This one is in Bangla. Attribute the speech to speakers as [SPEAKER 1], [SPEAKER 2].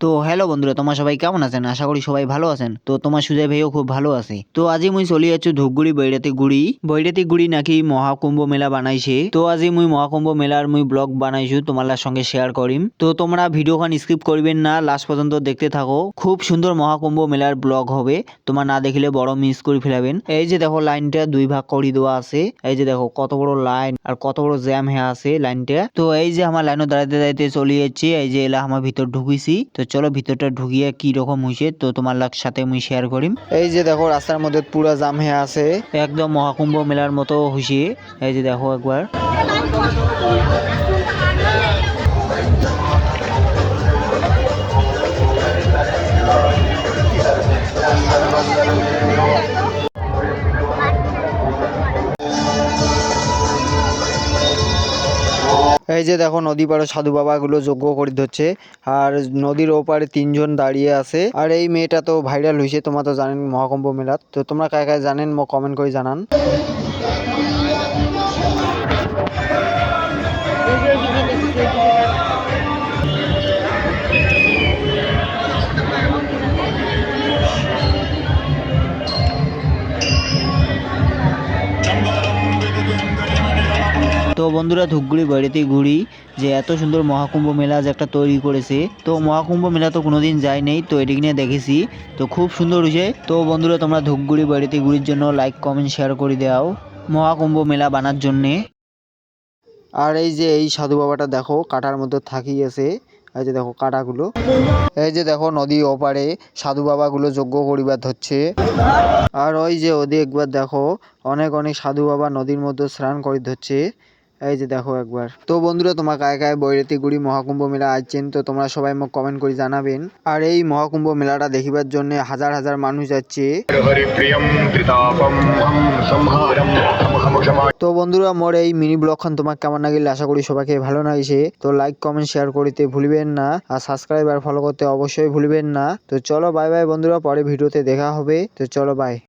[SPEAKER 1] তো হ্যালো বন্ধুরা, তোমার সবাই কেমন আছেন? আশা করি সবাই ভালো আছেন। তো তোমার সুজয় ভাইও খুব ভালো আছে। তো আজি মুই চলি আছো ধূপগুড়ি বৈরাতি গুড়ি। বৈরাতি গুড়ি নাকি মহাকুম্ভ মেলা বানাইছে। তো আজি মুই মহাকুম্ভ মেলার মুই ব্লগ বানাইছো, তোমার সঙ্গে শেয়ার করিম। তো তোমরা ভিডিওখান স্কিপ করবেন না লাস্ট পর্যন্ত দেখতে থাকো। খুব সুন্দর মহাকুম্ভ মেলার ব্লগ হবে। তোমার না দেখিলে বড় মিস করে ফেলাবেন। এই যে দেখো লাইনটা দুই ভাগ করে দেওয়া আছে। এই যে দেখো কত বড় লাইন আর কত বড় জ্যাম হয়ে আছে লাইনটা। তো এই যে আমার লাইনও দাঁড়াইতে দাঁড়াইতে চলে যাচ্ছে। এই যে এলা আমার ভিতর ঢুকিছি। তো চলো ভিতরটা ঢুকিয়ে কি রকম হইছে তো তোমার লাগ সাথে মুই শেয়ার করিম। এই যে দেখো রাস্তার মধ্যে পুরো জাম হয়ে আছে। একদম মহাকুম্ভ মেলার মতো হইছে। এই যে দেখো একবার। এই যে দেখো নদী পাড়ে সাধু বাবা গুলো যজ্ঞ করে ধরছে, আর নদীর ওপারে তিনজন দাঁড়িয়ে আছে। আর এই মেয়েটা তো ভাইরাল হয়েছে, তোমরা তো জানেন মহাকুম্ভ মেলাত তো তোমরা কায় কায় জানেন কমেন্ট করে জানান। বন্ধুরা, ধূপগুড়ি বাড়িতে ঘুরি যে এত সুন্দর মহাকুম্ভ মেলা যে একটা তৈরি করেছে। তো মহাকুম্ভ মেলা তো কোনোদিন যাই নেই, তো এদিক নিয়ে দেখেছি। তো খুব সুন্দর হয়েছে। তো বন্ধুরা, তোমরা ধূপগুড়ি বাড়িতে ঘুরির জন্য লাইক কমেন্ট শেয়ার করে দাও মহাকুম্ভ মেলা বানার জন্যে। আর এই যে এই সাধু বাবাটা দেখো, কাটার মধ্যে থাকিয়েছে এই যে দেখো কাটাগুলো। এই যে দেখো নদী ওপারে সাধু বাবাগুলো যজ্ঞ করিবার ধরছে। আর ওই যে ওদিকে একবার দেখো, অনেক অনেক সাধু বাবা নদীর মধ্যে স্নান করে ধরছে। এই যে দেখো একবার। তো বন্ধুরা তোমার কায় কায় বৈরাতি গুড়ি মহাকুম্ভ মেলা আসছেন তো তোমরা সবাই মোক কমেন্ট করে জানাবেন। আর এই মহাকুম্ভ মেলাটা দেখিবার জন্য হাজার হাজার মানুষ যাচ্ছে। তো বন্ধুরা মোর এই মিনি ব্লগখান তোমার কেমন লাগিলে আশা করি সবাইকে ভালো লাগিছে তো লাইক কমেন্ট শেয়ার করিতে ভুলবেন না আর সাবস্ক্রাইব আর ফলো করতে অবশ্যই ভুলবেন না। তো চলো বাই বাই বন্ধুরা পরে ভিডিওতে দেখা হবে। তো চলো বাই